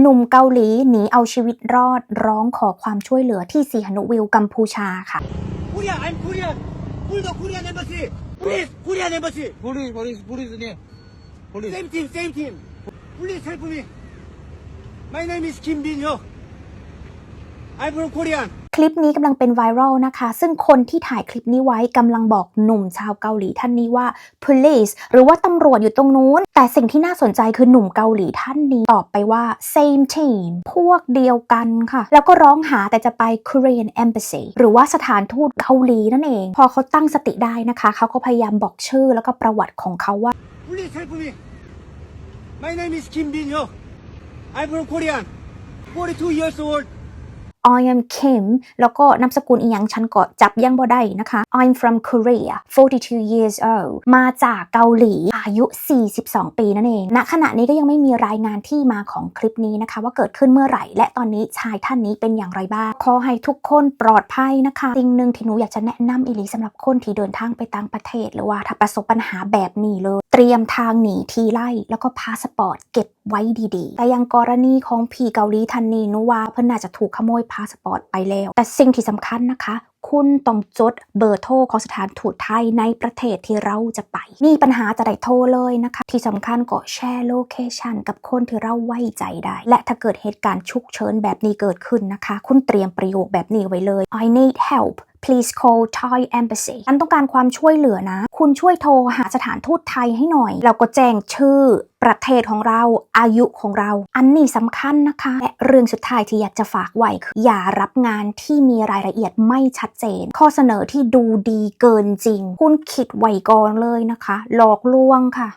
หนุ่มเกาหลีหนีเอาชีวิตรอดร้องขอความช่วยเหลือที่สีหนุวิวกัมพูชาค่ะ Korea, I'm Korean. Pull the Korean embassy. Please, Korean embassy. Police, police, police name. Police. Same team, same team. Please help me. My name is Kim Bin Hyuk. I'm from Korean. คลิปนี้กำลังเป็นไวรัลนะคะ ซึ่งคนที่ถ่ายคลิปนี้ไว้กำลังบอกหนุ่มชาวเกาหลีท่านนี้ว่า police หรือว่าตำรวจอยู่ตรงนู้น แต่สิ่งที่น่าสนใจคือหนุ่มเกาหลีท่านนี้ตอบไปว่า same team พวกเดียวกันค่ะ แล้วก็ร้องหาแต่จะไป Korean embassy หรือว่าสถานทูตเกาหลีนั่นเอง พอเขาตั้งสติได้นะคะ เขาก็พยายามบอกชื่อแล้วก็ประวัติของเขาว่า Please help me. My name is Kim Bin Hyuk. I'm from Korean. 42 years old. I am Kim แล้วก็นามสกุลอีหยังฉันก็จับยังบ่ได้นะคะ I'm from Korea 42 years old มาจากเกาหลี อายุ 42 ปีนั่นเอง ณ ขณะนี้ก็ยังไม่มีรายงานที่มาของคลิปนี้นะคะ ว่าเกิดขึ้นเมื่อไหร่ และตอนนี้ชายท่านนี้เป็นอย่างไรบ้าง ขอให้ทุกคนปลอดภัยนะคะ สิ่งหนึ่งที่หนูอยากจะแนะนำอีลีสำหรับคนที่เดินทางไปต่างประเทศ หรือว่าถ้าประสบปัญหาแบบนี้เลย เตรียมทางหนีทีไล่แล้วก็พาสปอร์ตเก็บไว้ดีๆ แต่อยังกรณีของพี่เกาหลีท่านนี้นูว่าเพิ่นน่าจะถูกขโมยพาสปอร์ตไปแล้ว แต่สิ่งที่สำคัญนะคะคุณต้องจดเบอร์โทรของสถานทูตไทยในประเทศที่เราจะไป มีปัญหาจะได้โทรเลยนะคะ ที่สำคัญก็แชร์โลเคชันกับคนที่เราไว้ใจได้ และถ้าเกิดเหตุการณ์ฉุกเฉินแบบนี้เกิดขึ้นนะคะ คุณเตรียมประโยคแบบนี้ไว้เลย I need help please call Thai embassy ฉันต้องการความช่วยเหลือนะ คุณช่วยโทรหาสถานทูตไทยให้หน่อยแล้วก็แจ้งชื่อประเทศของเราอายุของเรา อันนี้สำคัญนะคะ และเรื่องสุดท้ายที่อยากจะฝากไว้คืออย่ารับงานที่มีรายละเอียดไม่ชัดเจน ข้อเสนอที่ดูดีเกินจริง คุณคิดไว้ก่อนเลยนะคะ หลอกลวงค่ะ